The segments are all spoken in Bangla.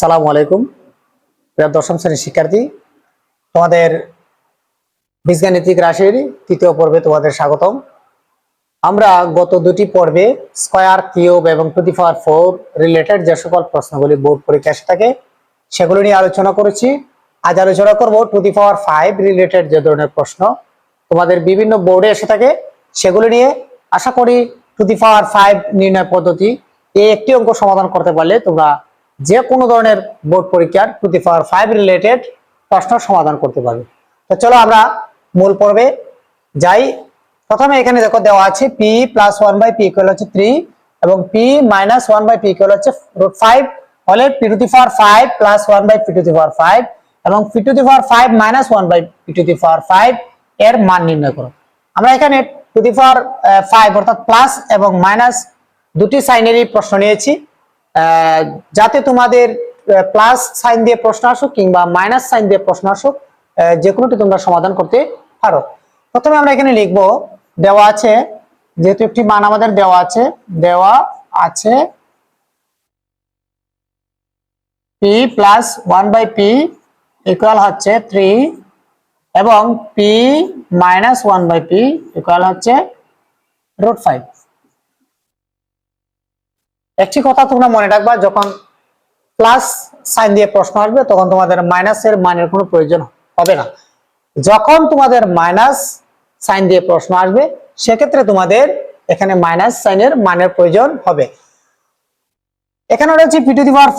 সালামু আলাইকুম। প্রিয় দশম শ্রেণির শিক্ষার্থী, তোমাদের বীজগাণিতিক রাশির তৃতীয় পর্বে তোমাদের স্বাগতম। আমরা গত দুটি পর্বে স্কয়ার, কিউব এবং to the power four related যে সকল প্রশ্নগুলি বোর্ড পরীক্ষা এসে থাকে, সেগুলো নিয়ে আলোচনা করেছি। আজ আলোচনা করব to the power five related যে ধরনের প্রশ্ন তোমাদের বিভিন্ন বোর্ডে এসে থাকে, সেগুলো নিয়ে। আশা করি টু দি পাওয়ার ফাইভ নির্ণয় পদ্ধতি এই একটি অঙ্ক সমাধান করতে পারলে তোমরা যে কোনো ধরনের বোর্ড পরীক্ষার টু পাওয়ার ফাইভ রিলেটেড প্রশ্ন সমাধান করতে পারবে। তো চলো আমরা মূল পর্বে যাই। প্রথমে এখানে দেখো দেওয়া আছে p plus one by p equal হচ্ছে থ্রি এবং p minus one by p equal হচ্ছে ফাইভ হলে p to the power five plus one by p to the power five এবং p to the power five minus one by p to the power five এর মান নির্ণয় করো। আমরা এখানে টু দি পাওয়ার ফাইভ অর্থাৎ প্লাস এবং মাইনাস দুটি সাইনেরই প্রশ্ন নিয়েছি। যাতে তোমাদের প্লাস সাইন দিয়ে প্রশ্ন আসুক কিংবা মাইনাস সাইন দিয়ে প্রশ্ন আসুক যে কোনোটি তোমরা সমাধান করতে পারো। প্রথমে আমরা এখানে লিখব, দেওয়া আছে, যেহেতু একটি মান আমাদের দেওয়া আছে দেওয়া আছে p plus one by p equal হচ্ছে থ্রি এবং p minus one by p equal হচ্ছে রুট ফাইভ একটি কথা তোমরা মনে রাখবা, যখন প্লাস সাইন দিয়ে প্রশ্ন আসবে, তখন তোমাদের মাইনাসের মানের কোনো প্রয়োজন হবে না। যখন তোমাদের মাইনাস সাইন দিয়ে প্রশ্ন আসবে, সেক্ষেত্রে তোমাদের এখানে মাইনাস সাইনের মানের প্রয়োজন হবে। এখানে রয়েছে p to the power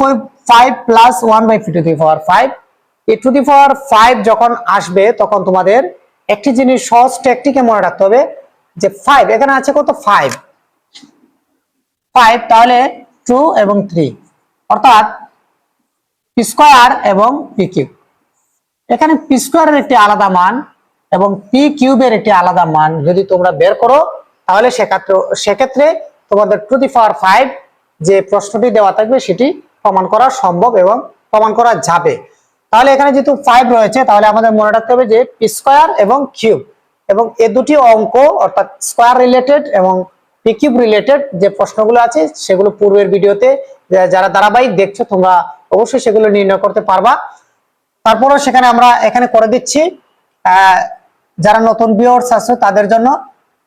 five plus one by p to the power five এই টু দি পাওয়ার ফাইভ যখন আসবে, তখন তোমাদের একটি জিনিস সহজ টেকটিকে মনে রাখতে হবে, যে ফাইভ এখানে আছে কত? ফাইভ ফাইভ তাহলে টু এবং থ্রি অর্থাৎ পি স্কোয়ার এবং পি কিউব এখানে পি স্কোয়ারের একটি আলাদা মান এবং পি কিউবের একটি আলাদা মান যদি তোমরা বের করো, তাহলে সেক্ষেত্রে সেক্ষেত্রে তোমাদের টু পাওয়ার ফাইভ যে প্রশ্নটি দেওয়া থাকবে সেটি প্রমাণ করা সম্ভব এবং প্রমাণ করা যাবে। তাহলে এখানে যেহেতু ফাইভ রয়েছে, তাহলে আমাদের মনে রাখতে হবে যে পি স্কোয়ার এবং কিউব এবং এ দুটি অঙ্ক, অর্থাৎ স্কোয়ার রিলেটেড এবং পিকিউব রিলেটেড যে প্রশ্নগুলো আছে, সেগুলো পূর্বের ভিডিওতে যারা ধারাবাহিক দেখছ, তোমরা অবশ্যই সেগুলো নির্ণয় করতে পারবা। তারপরও সেখানে আমরা এখানে করে দিচ্ছি যারা নতুন ভিউয়ার্স আছে, তাদের জন্য।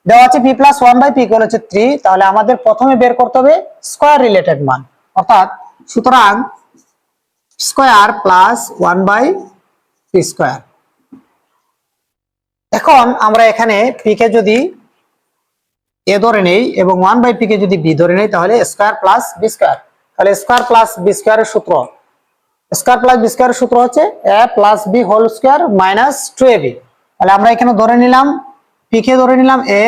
দেওয়া আছে p plus one by p equal হচ্ছে থ্রি তাহলে আমাদের প্রথমে বের করতে হবে স্কোয়ার রিলেটেড মান। অর্থাৎ, সুতরাং square plus one by p square এখন আমরা এখানে পি কে যদি এ ধরে নেই এবং ওয়ান বাই পি কে যদি বি ধরে নেই, তাহলে স্কোয়ার প্লাস বি স্কোয়ার। তাহলে স্কোয়ার প্লাস বি স্কোয়ারের সূত্র। স্কোয়ার প্লাস বি স্কোয়ারের সূত্র হচ্ছে a plus b whole square minus two a b. তাহলে আমরা এখানে ধরে নিলাম, পি কে ধরে নিলাম এ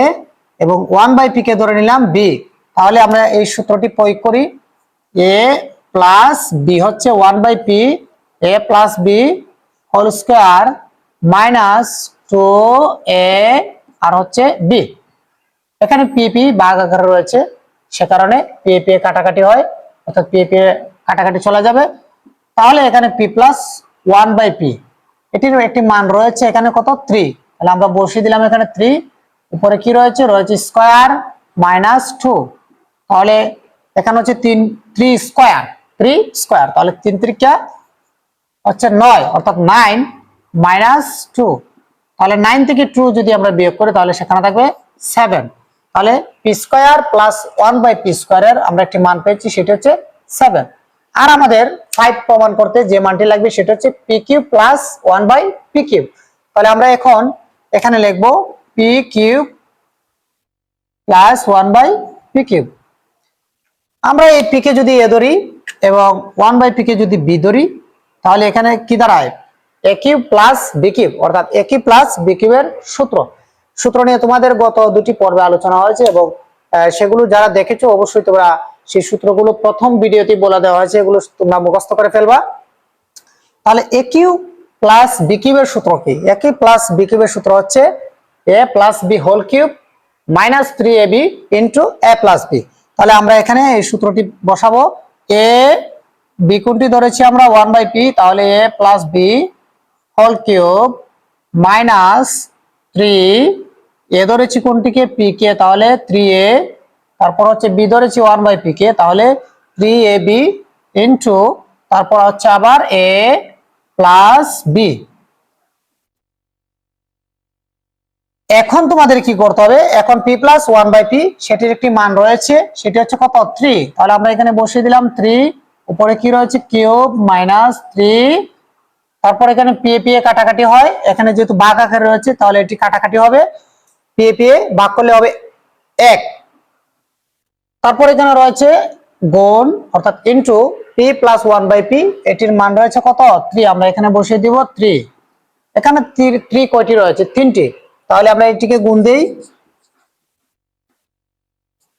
এবং ওয়ান বাই পি কে ধরে নিলাম বি। তাহলে আমরা এই সূত্রটি প্রয়োগ করি, এ প্লাস বি হচ্ছে one by p, a plus b whole square minus two a আর হচ্ছে বি। এখানে পিপি বাঘ আকারে রয়েছে। সে কারণে পিএপি কাটাকাটি হয়, অর্থাৎ পিএপি কাটাকাটি চলে যাবে। তাহলে এখানে p plus one by p এটির একটি মান রয়েছে এখানে কত? থ্রি তাহলে আমরা বসিয়ে দিলাম এখানে থ্রি উপরে কি রয়েছে? রয়েছে স্কোয়ার মাইনাস টু তাহলে এখানে হচ্ছে তিন থ্রি স্কোয়ার থ্রি স্কোয়ার তাহলে তিন ত্রিকা হচ্ছে নয়, অর্থাৎ নাইন মাইনাস টু তাহলে নাইন থেকে টু যদি আমরা বিয়োগ করি, তাহলে সেখানে থাকবে সেভেন তাহলে p square plus one by p স্কোয়ারের আমরা একটি মান পেয়েছি, সেটা হচ্ছে সেভেন আর আমাদের ফাইভ প্রমাণ করতে যে মানটি লাগবে, সেটা হচ্ছে p q plus one by p q তাহলে আমরা এখন এখানে লিখব p cube plus one by p cube আমরা এই পি কে যদি এ ধরি এবং ওয়ান বাই পি কে যদি বি ধরি, তাহলে এখানে কি দাঁড়ায়? A q plus b cube অর্থাৎ এ কিউব প্লাস বি কিউবের সূত্র। সূত্র নিয়ে তোমাদের গত দুটি পর্বে আলোচনা হয়েছে এবং সেগুলো যারা দেখেছ অবশ্যই তোমরা সেই সূত্রগুলো প্রথম ভিডিওতে বলে দেওয়া হয়েছে, এগুলো তোমরা মুখস্থ করে ফেলবা। তাহলে এ কিউ প্লাস বি কিউবের সূত্র কি? এ কিউ প্লাস বি কিউবের সূত্র হচ্ছে a plus b whole cube minus three a b into a plus b তাহলে আমরা এখানে এই সূত্রটি বসাবো। এ বি কোনটি ধরেছি আমরা? ওয়ান বাই পি তাহলে a plus b whole cube minus three a ধরেছি কোনটিকে? পি কে তাহলে থ্রি এ তারপর হচ্ছে বি ধরেছি ওয়ান বাই পি কে তাহলে থ্রি এ বি ইন্টু তারপর হচ্ছে আবার এ প্লাস বি এখন তোমাদের কি করতে হবে? এখন p plus one by p সেটির একটি মান রয়েছে, সেটি হচ্ছে কত? থ্রি তাহলে আমরা এখানে বসিয়ে দিলাম থ্রি উপরে কি রয়েছে? কিউব মাইনাস থ্রি তারপর এখানে পিএ পিএ কাটাকাটি হয়, এখানে যেহেতু ভাগ আকারে রয়েছে, তাহলে এটি কাটাকাটি হবে। পিএ পিএ ভাগ করলে হবে এক। তারপর এখানে রয়েছে গুণ, অর্থাৎ into p plus one by p এটির মান রয়েছে কত? থ্রি আমরা এখানে বসিয়ে দিব থ্রি এখানে থ্রি কয়টি রয়েছে? তিনটি। তাহলে আমরা এটিকে গুণ দিই।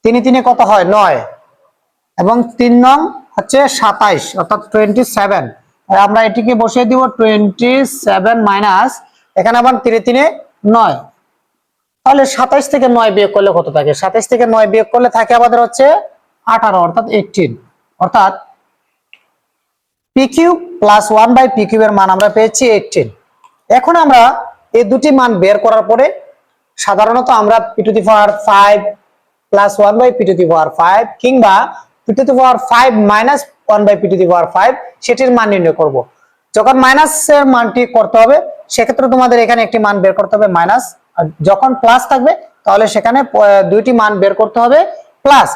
তিনে তিনে কত হয়? নয়। এবং তিন নং হচ্ছে সাতাইশ, অর্থাৎ টোয়েন্টি সেভেন আমরা এটিকে বসিয়ে দিব টোয়েন্টি সেভেন মাইনাস এখানে আবার তিনে তিনে নয়। তাহলে সাতাইশ থেকে নয় বিয়োগ করলে কত থাকে? সাতাইশ থেকে নয় বিয়োগ করলে থাকে আমাদের হচ্ছে আঠারো, অর্থাৎ এইটিন অর্থাৎ p cube plus one by p কিউবের মান আমরা পেয়েছি এইটিন এখন আমরা এই দুটি মান বের করার পরে সাধারণত আমরা p to the power five plus one by p to the power five কিংবা p to the power five minus one by p to the power five সেটির মান নির্ণয় করব। যখন মাইনাসের মানটি করতে হবে, সেক্ষেত্রে তোমাদের এখানে একটি মান বের করতে হবে মাইনাস যখন প্লাস থাকবে, তাহলে সেখানে দুইটি মান বের করতে হবে প্লাস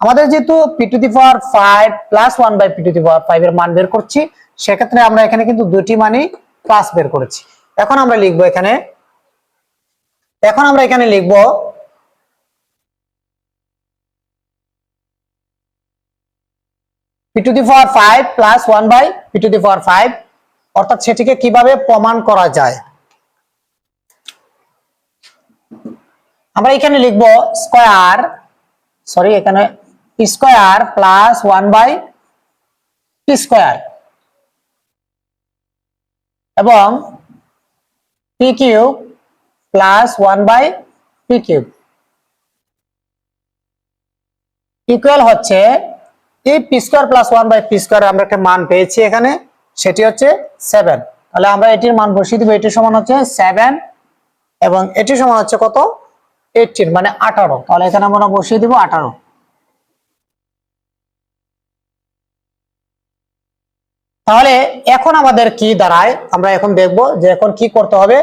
আমাদের যেহেতু p to the power five plus one by p to the power five এর মান বের করছি, সেক্ষেত্রে আমরা এখানে কিন্তু দুইটি মানই প্লাস বের করেছি। এখন আমরা লিখব এখানে, এখন আমরা এখানে লিখব p to the power five plus one by p to the power five অর্থাৎ সেটিকে কীভাবে প্রমাণ করা যায়? আমরা এখানে লিখব স্কয়ার সরি এখানে p square plus one by p square এবং p cube plus one by p cube equal হচ্ছে এই p square plus one by p square আমরা একটা মান পেয়েছি এখানে, সেটি হচ্ছে সেভেন তাহলে আমরা এটির মান বসিয়ে দিব, এটির সমান হচ্ছে সেভেন এবং এটির সমান হচ্ছে কত? এইটিন মানে আঠারো। তাহলে এখানে আমরা বসিয়ে দিব আঠারো। তাহলে এখন আমাদের কি দাঁড়ায়? আমরা এখন দেখব যে এখন কি করতে হবে।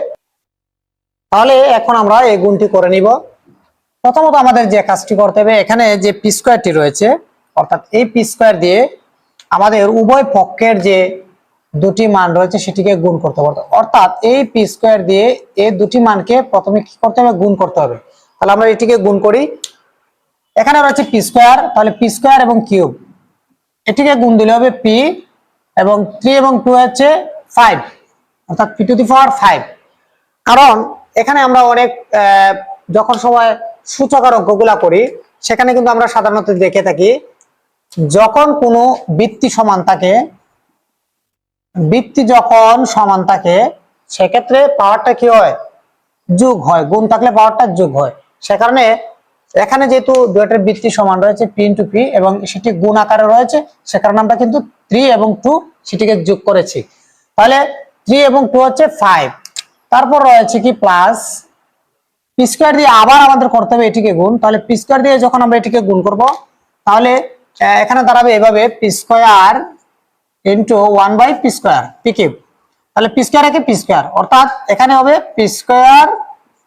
তাহলে এখন আমরা এই গুণটি করে নিব। প্রথমত আমাদের যে কাজটি করতে হবে, এখানে যে পি স্কোয়ারটি রয়েছে, অর্থাৎ এই পি স্কোয়ার দিয়ে আমাদের উভয় পক্ষের যে দুটি মান রয়েছে, সেটিকে গুণ করতে হবে। অর্থাৎ এই পি স্কোয়ার দিয়ে এই দুটি মানকে প্রথমে কি করতে হবে? গুণ করতে হবে। তাহলে আমরা এটিকে গুণ করি। এখানে রয়েছে পি স্কোয়ার তাহলে পি স্কোয়ার এবং কিউব এটিকে গুণ দিলে হবে পি এবং থ্রি এবং টু হচ্ছে ফাইভ অর্থাৎ p to the power five কারণ এখানে আমরা অনেক যখন সময় সূচকের অঙ্কগুলা করি, সেখানে কিন্তু আমরা সাধারণত দেখে থাকি, যখন কোনো বৃত্তি সমান থাকে, বৃত্তি যখন সমান থাকে, সেক্ষেত্রে পাওয়ারটা কি হয়? যোগ হয়। গুণ থাকলে পাওয়ারটা যোগ হয়। সে কারণে এখানে যেহেতু দুইটার বৃত্তি সমান রয়েছে পি ইন্টু পি এবং সেটি গুণ আকারে রয়েছে, সে কারণে আমরা কিন্তু থ্রি এবং টু সেটিকে যোগ করেছি। তাহলে থ্রি এবং টু হচ্ছে ফাইভ তারপর রয়েছে কি প্লাস পি স্কোয়ার দিয়ে আবার আমাদের করতে হবে এটিকে গুণ। তাহলে পি স্কোয়ার দিয়ে যখন আমরা এটিকে গুণ করব, তাহলে এখানে দাঁড়াবে এভাবে p square into one by p square p cube তাহলে পি স্কোয়ার একে পি স্কোয়ার অর্থাৎ এখানে হবে p square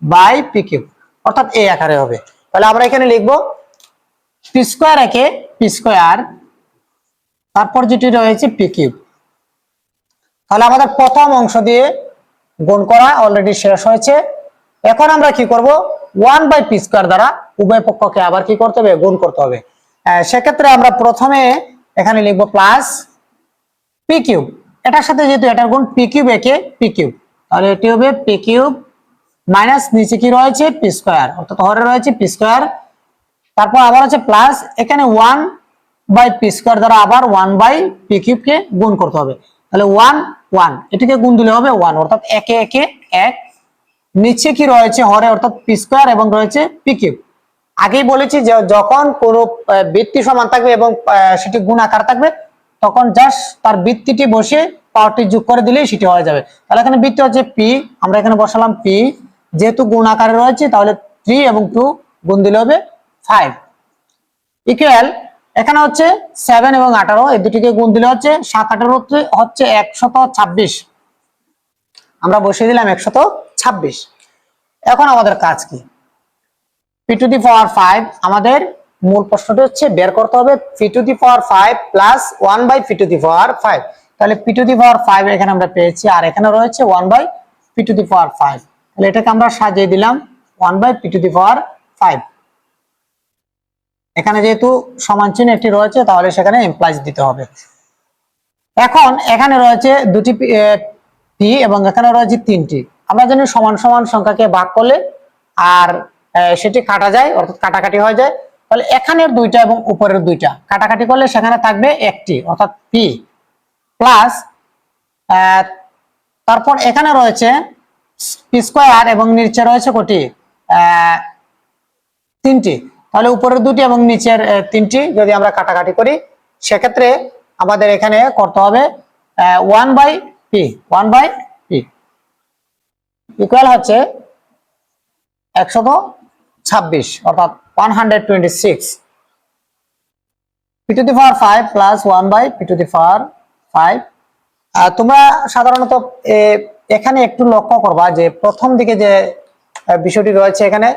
by p cube অর্থাৎ এই আকারে হবে। তাহলে আমরা এখানে লিখব পি স্কোয়ার একে পি স্কোয়ার তারপর যেটি রয়েছে পি কিউব তাহলে আমাদের প্রথম অংশ দিয়ে গুণ করা অলরেডি শেষ হয়েছে। এখন আমরা কি করব? ওয়ান বাই পি স্কোয়ার দ্বারা উভয় পক্ষকে আবার কি করতে হবে? গুণ করতে হবে। সেক্ষেত্রে আমরা প্রথমে এখানে লিখব প্লাস পি কিউব এটার সাথে যেহেতু এটার গুণ পি কিউব একে পি কিউব তাহলে এটি হবে পি কিউব মাইনাস নিচে কি রয়েছে? পি স্কোয়ার অর্থাৎ হরে রয়েছে পি স্কোয়ার তারপর আবার হচ্ছে প্লাস এখানে ওয়ান বাই পি স্কোয়ার দ্বারা আবার ওয়ান বাই পি কিউবকে গুণ করতে হবে। তাহলে ওয়ান ওয়ান এটিকে গুণ দিলে হবে ওয়ান অর্থাৎ একে একে, এক। নিচে কি রয়েছে? হরে, অর্থাৎ পি স্কোয়ার এবং রয়েছে পি কিউব আগেই বলেছি যে যখন কোনো বৃত্তি সমান থাকবে এবং সেটি গুণ আকার থাকবে, তখন জাস্ট তার বৃত্তিটি বসে পাওয়ারটি যোগ করে দিলেই সেটি হয়ে যাবে। তাহলে এখানে বৃত্তি হচ্ছে পি আমরা এখানে বসালাম পি যেহেতু গুণ আকারে রয়েছে, তাহলে থ্রি এবং টু গুণ দিলে হবে ফাইভ ইকুয়াল এখানে হচ্ছে সেভেন এবং আঠারো, এই দুটিকে গুণ দিলে হচ্ছে সাত আঠারো হচ্ছে একশত ছাব্বিশ। আমরা বসিয়ে দিলাম একশত ছাব্বিশ। এখন আমাদের কাজ কি? P to the power five আমাদের মূল প্রশ্নটি হচ্ছে বের করতে হবে p to the power five plus one by p to the power five তাহলে p to the power five এখানে আমরা পেয়েছি, আর এখানে রয়েছে one by p to the power five তাহলে এটাকে আমরা সাজিয়ে দিলাম one by p to the power five এখানে যেহেতু সমান চিহ্ন একটি রয়েছে, তাহলে সেখানে এমপ্লাইজ দিতে হবে। এখন এখানে রয়েছে দুটি পি এবং এখানে রয়েছে তিনটি। আমরা জানি সমান সমান সংখ্যাকে ভাগ করলে আর সেটি কাটা যায়, অর্থাৎ কাটাকাটি হয়ে যায়। তাহলে এখানের দুইটা এবং উপরের দুইটা। কাটাকাটি করলে সেখানে থাকবে একটি, অর্থাৎ পি প্লাস তারপর এখানে রয়েছে স্কোয়ার এবং নিচে রয়েছে কোটি তিনটি। তাহলে উপরের দুটি এবং নিচের তিনটি যদি আমরা কাটাকাটি করি, সেক্ষেত্রে আমাদের এখানে করতে হবে one by p one by p equal হচ্ছে একশত ছাব্বিশ, অর্থাৎ one hundred twenty six p to the power five plus one by p to the power five তোমরা সাধারণত এখানে একটু লক্ষ্য করবা যে প্রথম দিকে যে বিষয়টি রয়েছে এখানে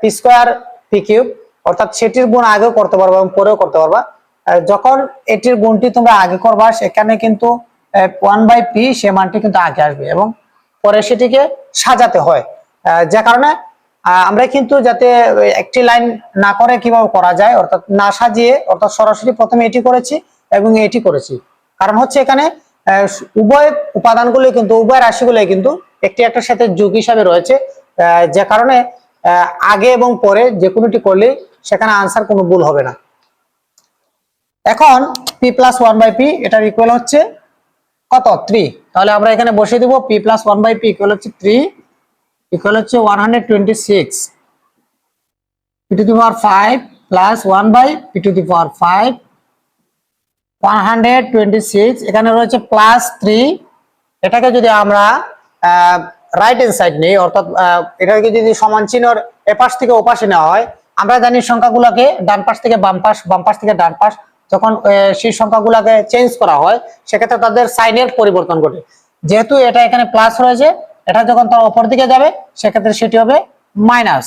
পি স্কোয়ার পি কিউব অর্থাৎ সেটির গুণ আগেও করতে পারবা এবং পরেও করতে পারবা। যখন এটির গুণটি তোমরা আগে করবা, সেখানে কিন্তু ওয়ান বাই পি সে মানটি কিন্তু আগে আসবে এবং পরে সেটিকে সাজাতে হয়। যে কারণে আমরা কিন্তু যাতে একটি লাইন না করে কীভাবে করা যায়, অর্থাৎ না সাজিয়ে, অর্থাৎ সরাসরি প্রথমে এটি করেছি এবং এটি করেছি। কারণ হচ্ছে এখানে উভয় উপাদানগুলো কিন্তু, উভয় রাশিগুলো কিন্তু একটি একটার সাথে যোগ হিসাবে রয়েছে। যে কারণে আগে এবং পরে যে কোনোটি করলে সেখানে আনসার কোনো ভুল হবে না। এখন p plus one by p এটার ইকুয়াল হচ্ছে কত? থ্রি তাহলে আমরা এখানে বসিয়ে দিব p plus one by p equal হচ্ছে থ্রি ইকুয়াল হচ্ছে one hundred twenty six p to the power five plus one by p to the power five one hundred twenty six এখানে রয়েছে প্লাস থ্রি এটাকে যদি আমরা রাইট হ্যান্ড সাইড নেই, অর্থাৎ এটাকে যদি সমান চিহ্নর এপাশ থেকে ওপাশে নেওয়া হয়, আমরা জানি সংখ্যাগুলোকে ডান পাশ থেকে বাম পাশ বাম পাশ থেকে ডান পাশ, যখন সেই সংখ্যাগুলোকে চেঞ্জ করা হয়, সেক্ষেত্রে তাদের সাইনের পরিবর্তন ঘটে। যেহেতু এটা এখানে প্লাস রয়েছে, এটা যখন তার অপর দিকে যাবে, সেক্ষেত্রে সেটি হবে মাইনাস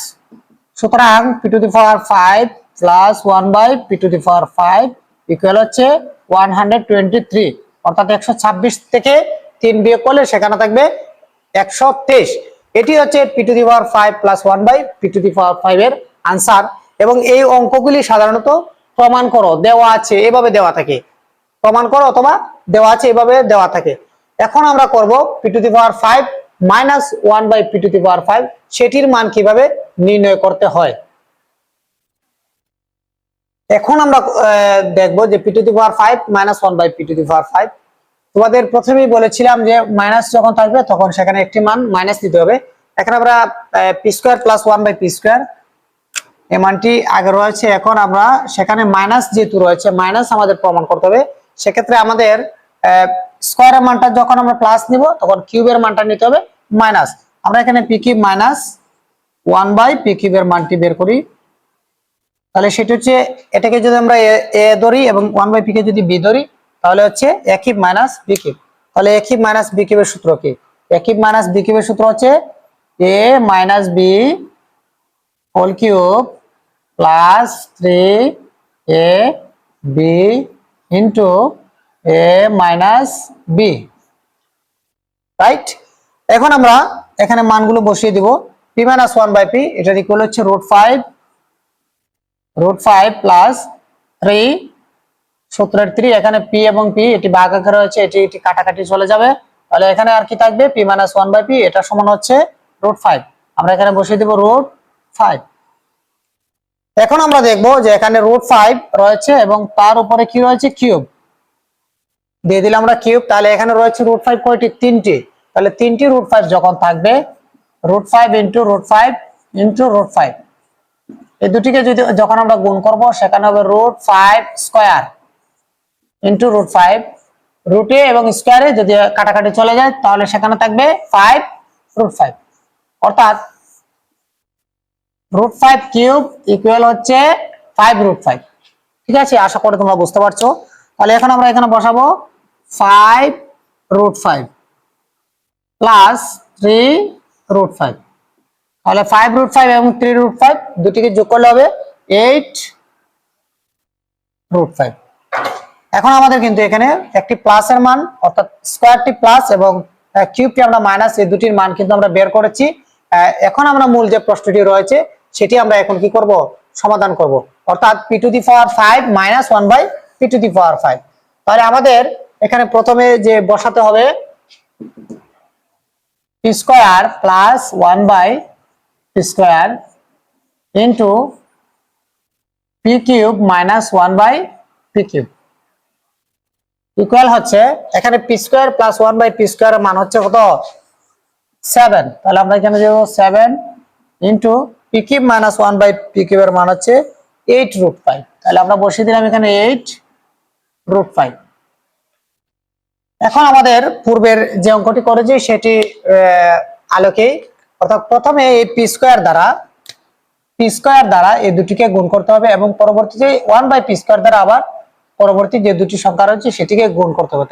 সুতরাং p to the power five plus one by p to the power five equal হচ্ছে ওয়ান টোয়েন্টি থ্রি অর্থাৎ একশো ছাব্বিশ থেকে তিন বিয়োগ করলে সেখানে থাকবে একশো তেইশ। এটি হচ্ছে p to the power five plus one by p to power five এর আনসার এবং এই অঙ্কগুলি সাধারণত প্রমাণ করো, দেওয়া আছে, এভাবে দেওয়া থাকে। প্রমাণ করো অথবা দেওয়া আছে, এভাবে দেওয়া থাকে। এখন আমরা করব p to the power five minus one by p to the power five সেটির মান কীভাবে নির্ণয় করতে হয়? এখন আমরা দেখব যে p to the power five minus one by p to the power five তোমাদের প্রথমেই বলেছিলাম যে মাইনাস যখন থাকবে তখন সেখানে একটি মান মাইনাস দিতে হবে। এখানে আমরা p square plus one by p square এই মানটি আগে রয়েছে, এখন আমরা সেখানে মাইনাস যেহেতু রয়েছে মাইনাস আমাদের প্রমাণ করতে হবে। সেক্ষেত্রে আমাদের স্কোয়ারের মানটা যখন আমরা প্লাস নিব, তখন কিউবের মানটা নিতে হবে মাইনাস আমরা এখানে p cube minus one by p কিউবের মানটি বের করি। তাহলে সেটা হচ্ছে এটাকে যদি আমরা এ ধরি এবং ওয়ান বাই পিকে যদি বি ধরি, তাহলে হচ্ছে এ মাইনাস বি তাহলে এ মাইনাস বি কিউবের সূত্র কি? এ মাইনাস বি কিউবের সূত্র হচ্ছে a minus b whole cube plus three a b into a minus b right এখন আমরা এখানে মানগুলো বসিয়ে দিব। P minus one by p এটার ইকুয়াল হচ্ছে root five root five plus three সূত্রের থ্রি এখানে পি এবং পি এটি ভাগ আকারে রয়েছে, এটি এটি কাটাকাটি চলে যাবে। তাহলে এখানে আর কি থাকবে? P minus one by p এটা সমান হচ্ছে রুট ফাইভ আমরা এখানে বসিয়ে দিব রুট ফাইভ এখন আমরা দেখব যে এখানে রুট ফাইভ রয়েছে এবং তার উপরে কি রয়েছে? কিউব দিয়ে দিলে আমরা কিউব তাহলে এখানে রয়েছে রুট ফাইভ কয়টি? তিনটি। তাহলে তিনটি রুট ফাইভ যখন থাকবে root five into root five into root five এই দুটিকে যদি যখন আমরা গুণ করব, সেখানে হবে root five square into root five রুটে এবং স্কোয়ারে যদি কাটাকাটি চলে যায়, তাহলে সেখানে থাকবে ফাইভ রুট ফাইভ অর্থাৎ রুট ফাইভ কিউব ইকুয়াল হচ্ছে ফাইভ রুট ফাইভ ঠিক আছে? আশা করি তোমরা বুঝতে পারছ। তাহলে এখন আমরা এখানে বসাবো five root five plus three root five তাহলে ফাইভ রুট ফাইভ এবং থ্রি রুট ফাইভ দুটিকে যোগ করলে হবে এইট রুট ফাইভ এখন আমাদের কিন্তু এখানে একটি প্লাসের মান, অর্থাৎ স্কোয়ারটি প্লাস এবং কিউবটি আমরা মাইনাস এই দুটির মান কিন্তু আমরা বের করেছি। এখন আমরা মূল যে প্রশ্নটি রয়েছে, সেটি আমরা এখন কি করব? সমাধান করব। অর্থাৎ p to the power five minus one by p to the power five তাহলে আমাদের এখানে প্রথমে যে বসাতে হবে p square plus one by square into p cube minus one by p cube equal হচ্ছে, এখানে p square plus one by p square মান হচ্ছে কত? সেভেন তাহলে আমরা এখানে দেবো seven into p cube minus one by p কিউবের মান হচ্ছে এইট রুট ফাইভ তাহলে আমরা বসিয়ে দিলাম এখানে এইট রুট ফাইভ এখন আমাদের পূর্বের যে অঙ্কটি করেছি, সেটি আলোকেই অর্থাৎ প্রথমে এই পি স্কোয়ার দ্বারা পি স্কোয়ার দ্বারা এই দুটিকে গুণ করতে হবে এবং পরবর্তীতে ওয়ান বাই পি স্কোয়ার দ্বারা আবার পরবর্তী যে দুটি সংখ্যা রয়েছে সেটিকে গুণ করতে হবে।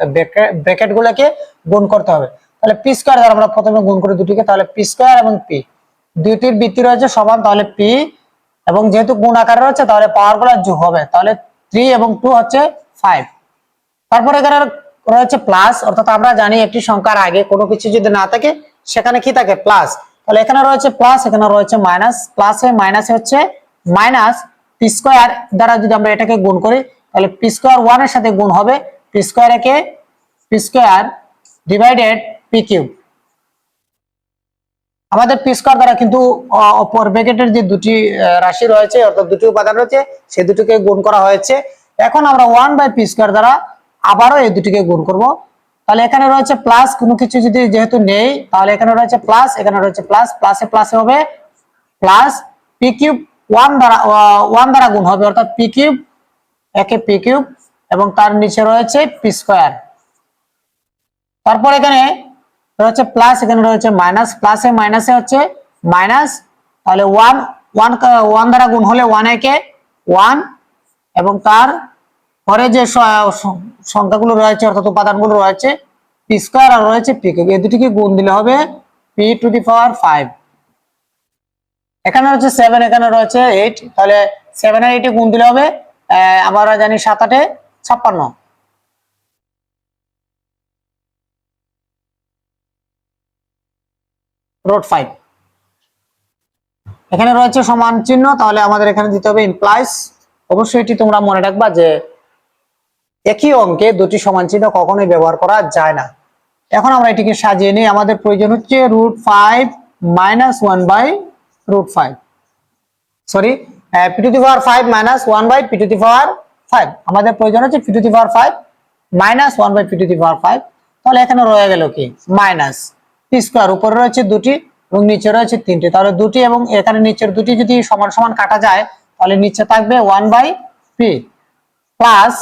ব্র্যাকেট গুলোকে গুণ করতে হবে। তাহলে পি স্কোয়ার দ্বারা আমরা প্রথমে গুণ করি দুটিকে, তাহলে পি স্কোয়ার এবং পি দুইটির বৃত্তি রয়েছে সমান, তাহলে পি এবং যেহেতু গুণ আকারে রয়েছে, তাহলে পাওয়ারগুলো যোগ হবে। তাহলে থ্রি এবং টু হচ্ছে ফাইভ তারপরে এখানে রয়েছে প্লাস অর্থাৎ আমরা জানি একটি সংখ্যার আগে কোনো কিছু যদি না থাকে, সেখানে কি থাকে? প্লাস তাহলে এখানে রয়েছে প্লাস এখানে রয়েছে মাইনাস প্লাসে মাইনাসে হচ্ছে মাইনাস পি স্কোয়ার দ্বারা যদি আমরা এটাকে গুণ করি, তাহলে পি স্কোয়ার ওয়ানের সাথে গুণ হবে পি স্কোয়ার একে p square divided p cube আমাদের পি স্কোয়ার দ্বারা কিন্তু অপর ব্র্যাকেটের যে দুটি রাশি রয়েছে, অর্থাৎ দুটি উপাদান রয়েছে সেই দুটিকে গুণ করা হয়েছে। এখন আমরা ওয়ান বাই পি স্কোয়ার দ্বারা আবারও এই দুটিকে গুণ করব। তাহলে এখানে রয়েছে প্লাস কোনো কিছু যদি যেহেতু নেই, তাহলে এখানে রয়েছে প্লাস এখানে রয়েছে প্লাস প্লাসে প্লাসে হবে প্লাস পি কিউব ওয়ান দ্বারা ওয়ান দ্বারা গুণ হবে, অর্থাৎ পি কিউব একে পি কিউব এবং তার নিচে রয়েছে পি স্কোয়ার তারপর এখানে রয়েছে প্লাস এখানে রয়েছে মাইনাস প্লাসে মাইনাসে হচ্ছে মাইনাস তাহলে ওয়ান ওয়ান ওয়ান দ্বারা গুণ হলে ওয়ান একে ওয়ান এবং তার পরে যে সংখ্যাগুলো রয়েছে, অর্থাৎ উপাদানগুলো রয়েছে পি স্কোয়ার আর রয়েছে পি কিউব এই দুটিকে গুণ দিলে হবে p to the power five এখানে রয়েছে সেভেন এখানে রয়েছে এইট তাহলে সেভেন আর এইটে গুণ দিলে হবে আমরা জানি সাত আটে ছাপ্পান্ন। রোড ফাইভ এখানে রয়েছে সমান চিহ্ন, তাহলে আমাদের এখানে দিতে হবে ইমপ্লাইজ অবশ্যই এটি তোমরা মনে রাখবা যে একই অঙ্কে দুটি সমান চিহ্ন কখনোই ব্যবহার করা যায় না। এখন আমরা এটিকে সাজিয়ে নিই। আমাদের প্রয়োজন হচ্ছে root five minus one by root five sorry p to the power five minus one by p to the power five আমাদের প্রয়োজন হচ্ছে p to the power five minus one by p to the power five তাহলে এখানে রয়ে গেল কি? মাইনাস পি স্কোয়ার উপরে রয়েছে দুটি এবং নিচে রয়েছে তিনটি। তাহলে দুটি এবং এখানে নিচের দুটি যদি সমান সমান কাটা যায়, তাহলে নিচে থাকবে ওয়ান বাই পি প্লাস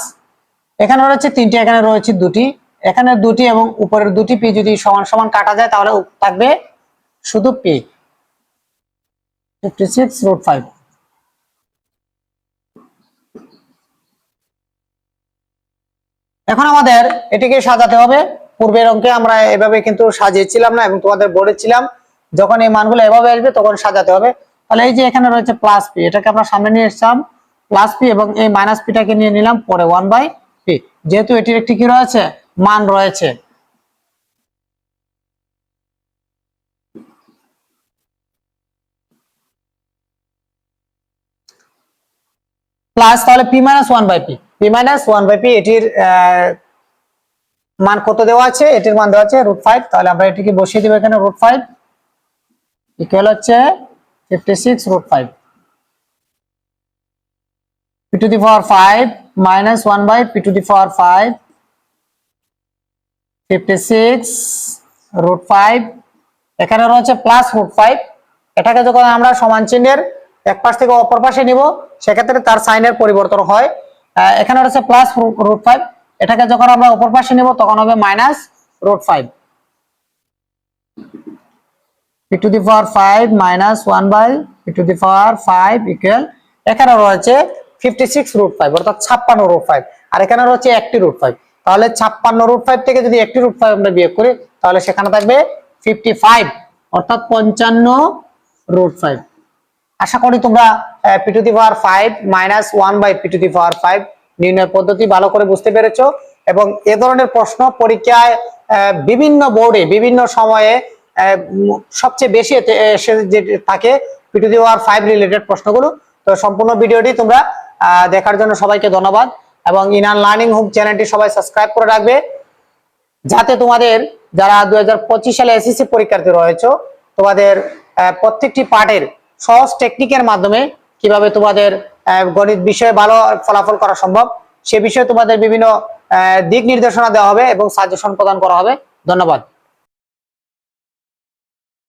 এখানে রয়েছে তিনটি, এখানে রয়েছে দুটি। এখানে দুটি এবং উপরের দুটি পি যদি সমান সমান কাটা যায়, তাহলে থাকবে শুধু পি ফিফটি সিক্স ফাইভ এখন আমাদের এটিকে সাজাতে হবে। পূর্বের অঙ্কে আমরা এভাবে কিন্তু সাজিয়েছিলাম না এবং তোমাদের বলেছিলাম, যখন এই মানগুলো এভাবে আসবে তখন সাজাতে হবে। তাহলে এই যে এখানে রয়েছে প্লাস পি এটাকে আমরা সামনে নিয়ে এসেছিলাম প্লাস পি এবং এই মাইনাস পিটাকে নিয়ে নিলাম, পরে ওয়ান বাই যেহেতু এটির একটি কি রয়েছে? মান রয়েছে। প্লাস তাহলে p minus one by p. P minus one by p, এটির মান কত দেওয়া আছে? এটির মান দেওয়া আছে রুট ফাইভ। তাহলে আমরা এটিকে বসিয়ে দিব এখানে রুট ফাইভ। ইকুয়াল হচ্ছে fifty six root five. To the power five. One by p to the power five fifty six root five এখানে রয়েছে প্লাস রুট ফাইভ এটাকে যখন আমরা সমান চিহ্নের এক পাশ থেকে অপর পাশে নিব, সেক্ষেত্রে তার সাইনের পরিবর্তন হয়। এখানে রয়েছে প্লাস রুট ফাইভ এটাকে যখন আমরা অপর পাশে নিব, তখন হবে minus root five p to the power five minus one by p to the power five equal এখানে রয়েছে ফিফটি সিক্স রুট ফাইভ অর্থাৎ ছাপ্পান্ন রুট ফাইভ আর এখানে রয়েছে একটি রুট ফাইভ তাহলে ছাপ্পান্ন রুট ফাইভ থেকে যদি একটি রুট ফাইভ আমরা করি, তাহলে সেখানে থাকবে ফিফটি ফাইভ অর্থাৎ পঞ্চান্ন রুট ফাইভ আশা করি তোমরা p to five minus one by p to power five পদ্ধতি ভালো করে বুঝতে পেরেছ এবং এ ধরনের প্রশ্ন পরীক্ষায় বিভিন্ন বোর্ডে বিভিন্ন সময়ে সবচেয়ে বেশি যে থাকে p to the power five related প্রশ্নগুলো। তো সম্পূর্ণ ভিডিওটি তোমরা দেখার জন্য সবাইকে ধন্যবাদ এবং ইনান লার্নিং হুক চ্যানেলটি সবাই সাবস্ক্রাইব করে রাখবে। যাতে তোমাদের যারা দুই হাজার পঁচিশ সালে এসএসসি পরীক্ষার্থী রয়েছে, তোমাদের প্রত্যেকটি পার্টের সহজ টেকনিকের মাধ্যমে কীভাবে তোমাদের গণিত বিষয়ে ভালো ফলাফল করা সম্ভব, সে বিষয়ে তোমাদের বিভিন্ন দিক নির্দেশনা দেওয়া হবে এবং সাজেশন প্রদান করা হবে। ধন্যবাদ।